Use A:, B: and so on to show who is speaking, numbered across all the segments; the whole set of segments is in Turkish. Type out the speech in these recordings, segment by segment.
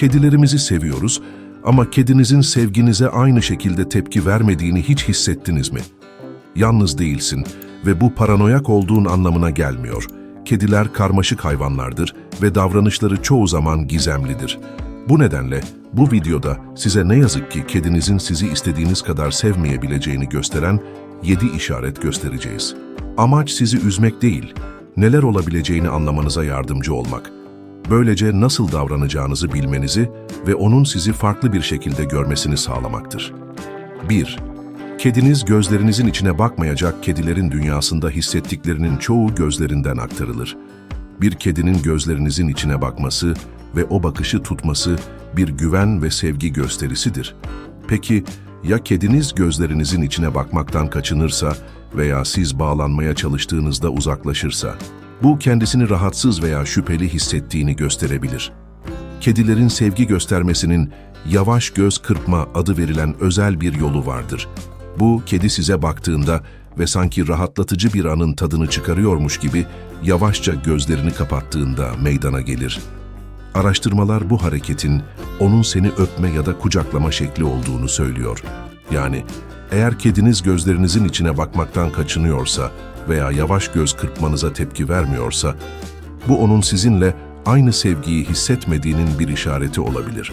A: Kedilerimizi seviyoruz ama kedinizin sevginize aynı şekilde tepki vermediğini hiç hissettiniz mi? Yalnız değilsin ve bu paranoyak olduğun anlamına gelmiyor. Kediler karmaşık hayvanlardır ve davranışları çoğu zaman gizemlidir. Bu nedenle bu videoda size ne yazık ki kedinizin sizi istediğiniz kadar sevmeyebileceğini gösteren 7 işaret göstereceğiz. Amaç sizi üzmek değil, neler olabileceğini anlamanıza yardımcı olmak. Böylece nasıl davranacağınızı bilmenizi ve onun sizi farklı bir şekilde görmesini sağlamaktır. 1. Kediniz gözlerinizin içine bakmayacak kedilerin dünyasında hissettiklerinin çoğu gözlerinden aktarılır. Bir kedinin gözlerinizin içine bakması ve o bakışı tutması bir güven ve sevgi gösterisidir. Peki ya kediniz gözlerinizin içine bakmaktan kaçınırsa veya siz bağlanmaya çalıştığınızda uzaklaşırsa? Bu kendisini rahatsız veya şüpheli hissettiğini gösterebilir. Kedilerin sevgi göstermesinin yavaş göz kırpma adı verilen özel bir yolu vardır. Bu, kedi size baktığında ve sanki rahatlatıcı bir anın tadını çıkarıyormuş gibi yavaşça gözlerini kapattığında meydana gelir. Araştırmalar bu hareketin onun seni öpme ya da kucaklama şekli olduğunu söylüyor. Yani eğer kediniz gözlerinizin içine bakmaktan kaçınıyorsa veya yavaş göz kırpmanıza tepki vermiyorsa, bu onun sizinle aynı sevgiyi hissetmediğinin bir işareti olabilir.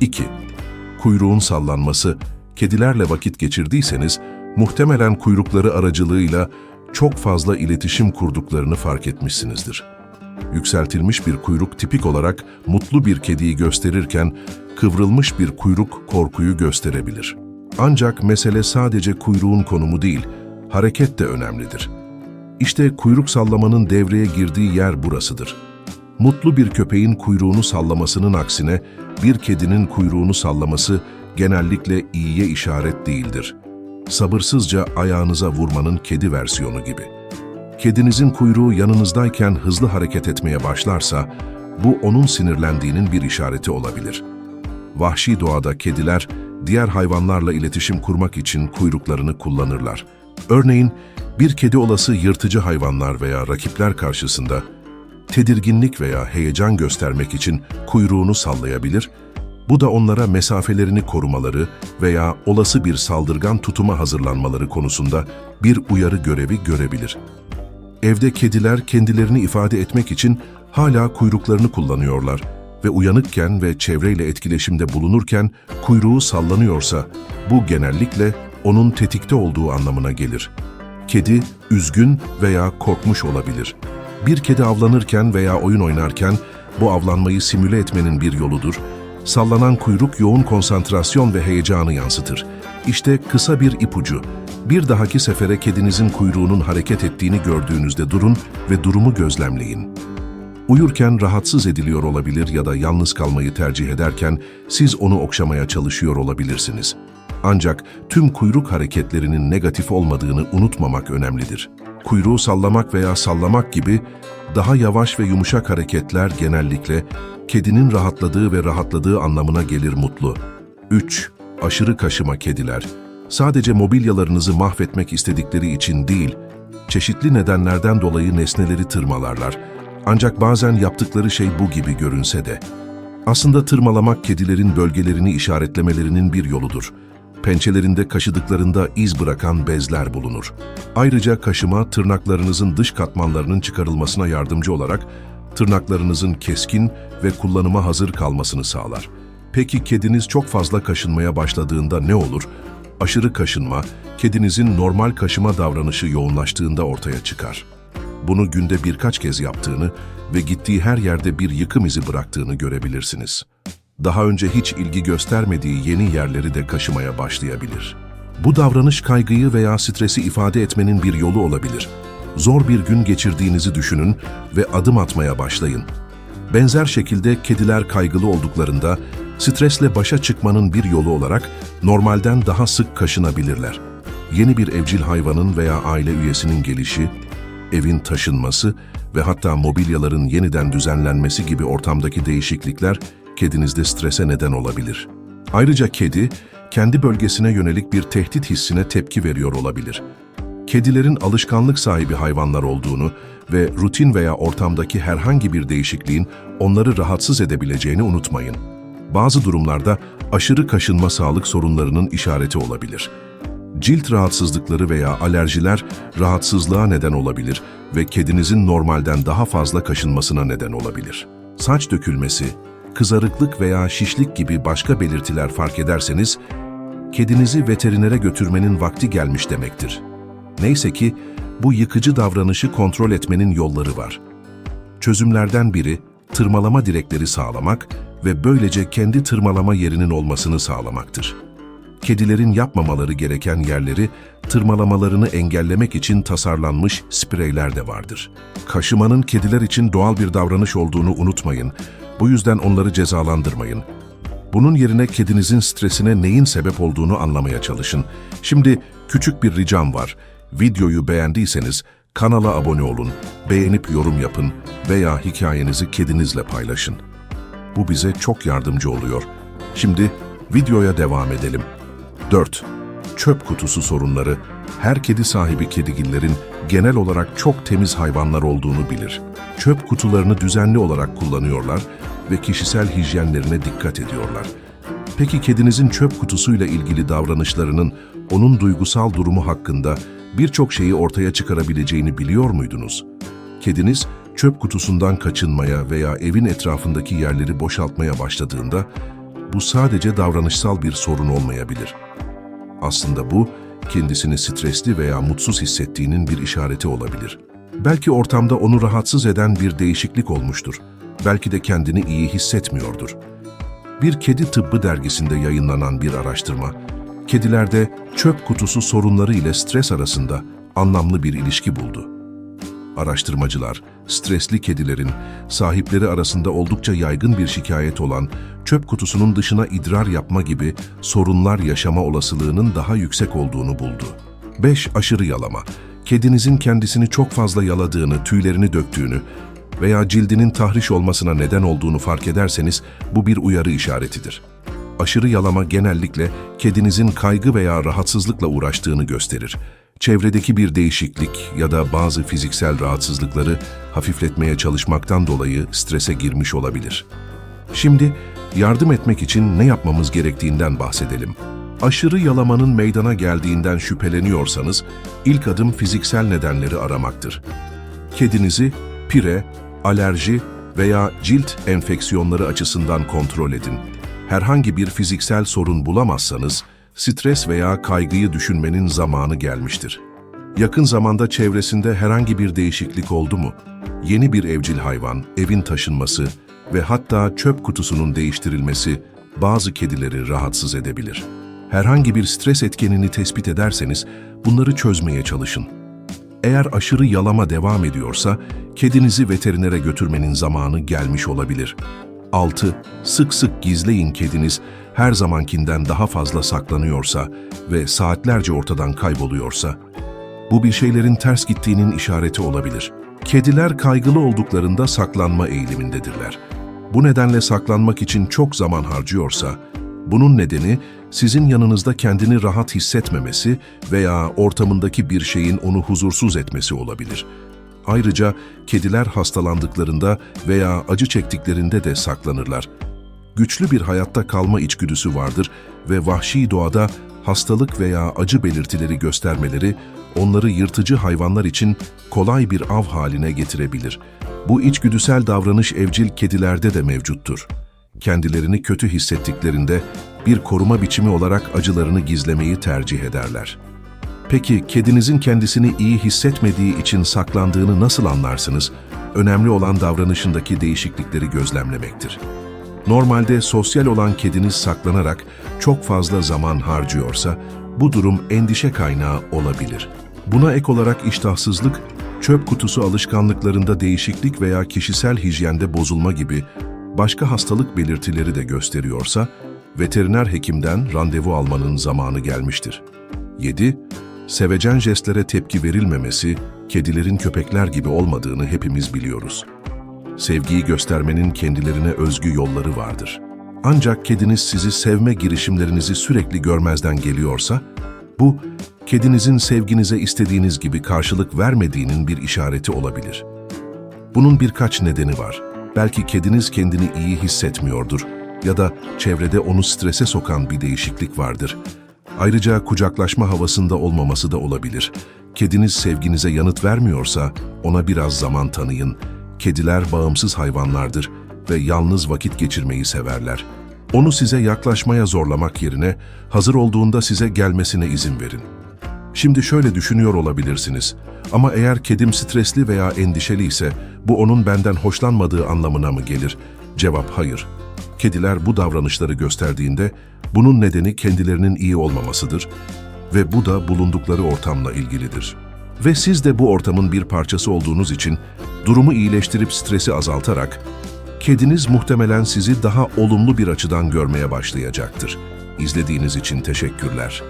A: 2. Kuyruğun sallanması, kedilerle vakit geçirdiyseniz, muhtemelen kuyrukları aracılığıyla çok fazla iletişim kurduklarını fark etmişsinizdir. Yükseltilmiş bir kuyruk tipik olarak mutlu bir kediyi gösterirken, kıvrılmış bir kuyruk korkuyu gösterebilir. Ancak mesele sadece kuyruğun konumu değil, hareket de önemlidir. İşte kuyruk sallamanın devreye girdiği yer burasıdır. Mutlu bir köpeğin kuyruğunu sallamasının aksine bir kedinin kuyruğunu sallaması genellikle iyiye işaret değildir. Sabırsızca ayağınıza vurmanın kedi versiyonu gibi. Kedinizin kuyruğu yanınızdayken hızlı hareket etmeye başlarsa, bu onun sinirlendiğinin bir işareti olabilir. Vahşi doğada kediler, diğer hayvanlarla iletişim kurmak için kuyruklarını kullanırlar. Örneğin, bir kedi olası yırtıcı hayvanlar veya rakipler karşısında tedirginlik veya heyecan göstermek için kuyruğunu sallayabilir, bu da onlara mesafelerini korumaları veya olası bir saldırgan tutuma hazırlanmaları konusunda bir uyarı görevi görebilir. Evde kediler kendilerini ifade etmek için hala kuyruklarını kullanıyorlar ve uyanıkken ve çevreyle etkileşimde bulunurken kuyruğu sallanıyorsa bu genellikle onun tetikte olduğu anlamına gelir. Kedi üzgün veya korkmuş olabilir. Bir kedi avlanırken veya oyun oynarken bu avlanmayı simüle etmenin bir yoludur. Sallanan kuyruk yoğun konsantrasyon ve heyecanı yansıtır. İşte kısa bir ipucu. Bir dahaki sefere kedinizin kuyruğunun hareket ettiğini gördüğünüzde durun ve durumu gözlemleyin. Uyurken rahatsız ediliyor olabilir ya da yalnız kalmayı tercih ederken siz onu okşamaya çalışıyor olabilirsiniz. Ancak tüm kuyruk hareketlerinin negatif olmadığını unutmamak önemlidir. Kuyruğu sallamak veya sallamak gibi daha yavaş ve yumuşak hareketler genellikle kedinin rahatladığı ve rahatladığı anlamına gelir mutlu. 3. Aşırı kaşıma kediler. Sadece mobilyalarınızı mahvetmek istedikleri için değil, çeşitli nedenlerden dolayı nesneleri tırmalarlar. Ancak bazen yaptıkları şey bu gibi görünse de. Aslında tırmalamak kedilerin bölgelerini işaretlemelerinin bir yoludur. Pençelerinde kaşıdıklarında iz bırakan bezler bulunur. Ayrıca kaşıma tırnaklarınızın dış katmanlarının çıkarılmasına yardımcı olarak tırnaklarınızın keskin ve kullanıma hazır kalmasını sağlar. Peki kediniz çok fazla kaşınmaya başladığında ne olur? Aşırı kaşınma, kedinizin normal kaşıma davranışı yoğunlaştığında ortaya çıkar. Bunu günde birkaç kez yaptığını ve gittiği her yerde bir yıkım izi bıraktığını görebilirsiniz. Daha önce hiç ilgi göstermediği yeni yerleri de kaşımaya başlayabilir. Bu davranış kaygıyı veya stresi ifade etmenin bir yolu olabilir. Zor bir gün geçirdiğinizi düşünün ve adım atmaya başlayın. Benzer şekilde kediler kaygılı olduklarında stresle başa çıkmanın bir yolu olarak normalden daha sık kaşınabilirler. Yeni bir evcil hayvanın veya aile üyesinin gelişi, evin taşınması ve hatta mobilyaların yeniden düzenlenmesi gibi ortamdaki değişiklikler kedinizde strese neden olabilir. Ayrıca kedi, kendi bölgesine yönelik bir tehdit hissine tepki veriyor olabilir. Kedilerin alışkanlık sahibi hayvanlar olduğunu ve rutin veya ortamdaki herhangi bir değişikliğin onları rahatsız edebileceğini unutmayın. Bazı durumlarda aşırı kaşınma sağlık sorunlarının işareti olabilir. Cilt rahatsızlıkları veya alerjiler rahatsızlığa neden olabilir ve kedinizin normalden daha fazla kaşınmasına neden olabilir. Saç dökülmesi, kızarıklık veya şişlik gibi başka belirtiler fark ederseniz, kedinizi veterinere götürmenin vakti gelmiş demektir. Neyse ki bu yıkıcı davranışı kontrol etmenin yolları var. Çözümlerden biri tırmalama direkleri sağlamak ve böylece kendi tırmalama yerinin olmasını sağlamaktır. Kedilerin yapmamaları gereken yerleri tırmalamalarını engellemek için tasarlanmış spreyler de vardır. Kaşımanın kediler için doğal bir davranış olduğunu unutmayın. Bu yüzden onları cezalandırmayın. Bunun yerine kedinizin stresine neyin sebep olduğunu anlamaya çalışın. Şimdi küçük bir ricam var. Videoyu beğendiyseniz kanala abone olun, beğenip yorum yapın veya hikayenizi kedinizle paylaşın. Bu bize çok yardımcı oluyor. Şimdi videoya devam edelim. 4. Çöp kutusu sorunları. Her kedi sahibi kedigillerin genel olarak çok temiz hayvanlar olduğunu bilir. Çöp kutularını düzenli olarak kullanıyorlar ve kişisel hijyenlerine dikkat ediyorlar. Peki kedinizin çöp kutusuyla ilgili davranışlarının onun duygusal durumu hakkında birçok şeyi ortaya çıkarabileceğini biliyor muydunuz? Kediniz çöp kutusundan kaçınmaya veya evin etrafındaki yerleri boşaltmaya başladığında bu sadece davranışsal bir sorun olmayabilir. Aslında bu kendisini stresli veya mutsuz hissettiğinin bir işareti olabilir. Belki ortamda onu rahatsız eden bir değişiklik olmuştur. Belki de kendini iyi hissetmiyordur. Bir kedi tıbbı dergisinde yayınlanan bir araştırma, kedilerde çöp kutusu sorunları ile stres arasında anlamlı bir ilişki buldu. Araştırmacılar, stresli kedilerin sahipleri arasında oldukça yaygın bir şikayet olan çöp kutusunun dışına idrar yapma gibi sorunlar yaşama olasılığının daha yüksek olduğunu buldu. 5. Aşırı yalama. Kedinizin kendisini çok fazla yaladığını, tüylerini döktüğünü veya cildinin tahriş olmasına neden olduğunu fark ederseniz bu bir uyarı işaretidir. Aşırı yalama genellikle kedinizin kaygı veya rahatsızlıkla uğraştığını gösterir. Çevredeki bir değişiklik ya da bazı fiziksel rahatsızlıkları hafifletmeye çalışmaktan dolayı strese girmiş olabilir. Şimdi yardım etmek için ne yapmamız gerektiğinden bahsedelim. Aşırı yalamanın meydana geldiğinden şüpheleniyorsanız ilk adım fiziksel nedenleri aramaktır. Kedinizi pire, alerji veya cilt enfeksiyonları açısından kontrol edin. Herhangi bir fiziksel sorun bulamazsanız, stres veya kaygıyı düşünmenin zamanı gelmiştir. Yakın zamanda çevresinde herhangi bir değişiklik oldu mu? Yeni bir evcil hayvan, evin taşınması ve hatta çöp kutusunun değiştirilmesi bazı kedileri rahatsız edebilir. Herhangi bir stres etkenini tespit ederseniz bunları çözmeye çalışın. Eğer aşırı yalama devam ediyorsa, kedinizi veterinere götürmenin zamanı gelmiş olabilir. 6. Sık sık gizleyin kediniz her zamankinden daha fazla saklanıyorsa ve saatlerce ortadan kayboluyorsa, bu bir şeylerin ters gittiğinin işareti olabilir. Kediler kaygılı olduklarında saklanma eğilimindedirler. Bu nedenle saklanmak için çok zaman harcıyorsa, bunun nedeni sizin yanınızda kendini rahat hissetmemesi veya ortamındaki bir şeyin onu huzursuz etmesi olabilir. Ayrıca kediler hastalandıklarında veya acı çektiklerinde de saklanırlar. Güçlü bir hayatta kalma içgüdüsü vardır ve vahşi doğada hastalık veya acı belirtileri göstermeleri onları yırtıcı hayvanlar için kolay bir av haline getirebilir. Bu içgüdüsel davranış evcil kedilerde de mevcuttur. Kendilerini kötü hissettiklerinde bir koruma biçimi olarak acılarını gizlemeyi tercih ederler. Peki kedinizin kendisini iyi hissetmediği için saklandığını nasıl anlarsınız? Önemli olan davranışındaki değişiklikleri gözlemlemektir. Normalde sosyal olan kediniz saklanarak çok fazla zaman harcıyorsa bu durum endişe kaynağı olabilir. Buna ek olarak iştahsızlık, çöp kutusu alışkanlıklarında değişiklik veya kişisel hijyende bozulma gibi başka hastalık belirtileri de gösteriyorsa veteriner hekimden randevu almanın zamanı gelmiştir. 7. Sevecen jestlere tepki verilmemesi, kedilerin köpekler gibi olmadığını hepimiz biliyoruz. Sevgiyi göstermenin kendilerine özgü yolları vardır. Ancak kediniz sizi sevme girişimlerinizi sürekli görmezden geliyorsa, bu, kedinizin sevginize istediğiniz gibi karşılık vermediğinin bir işareti olabilir. Bunun birkaç nedeni var. Belki kediniz kendini iyi hissetmiyordur ya da çevrede onu strese sokan bir değişiklik vardır. Ayrıca kucaklaşma havasında olmaması da olabilir. Kediniz sevginize yanıt vermiyorsa ona biraz zaman tanıyın. Kediler bağımsız hayvanlardır ve yalnız vakit geçirmeyi severler. Onu size yaklaşmaya zorlamak yerine hazır olduğunda size gelmesine izin verin. Şimdi şöyle düşünüyor olabilirsiniz. Ama eğer kedim stresli veya endişeli ise bu onun benden hoşlanmadığı anlamına mı gelir? Cevap hayır. Kediler bu davranışları gösterdiğinde bunun nedeni kendilerinin iyi olmamasıdır ve bu da bulundukları ortamla ilgilidir. Ve siz de bu ortamın bir parçası olduğunuz için durumu iyileştirip stresi azaltarak kediniz muhtemelen sizi daha olumlu bir açıdan görmeye başlayacaktır. İzlediğiniz için teşekkürler.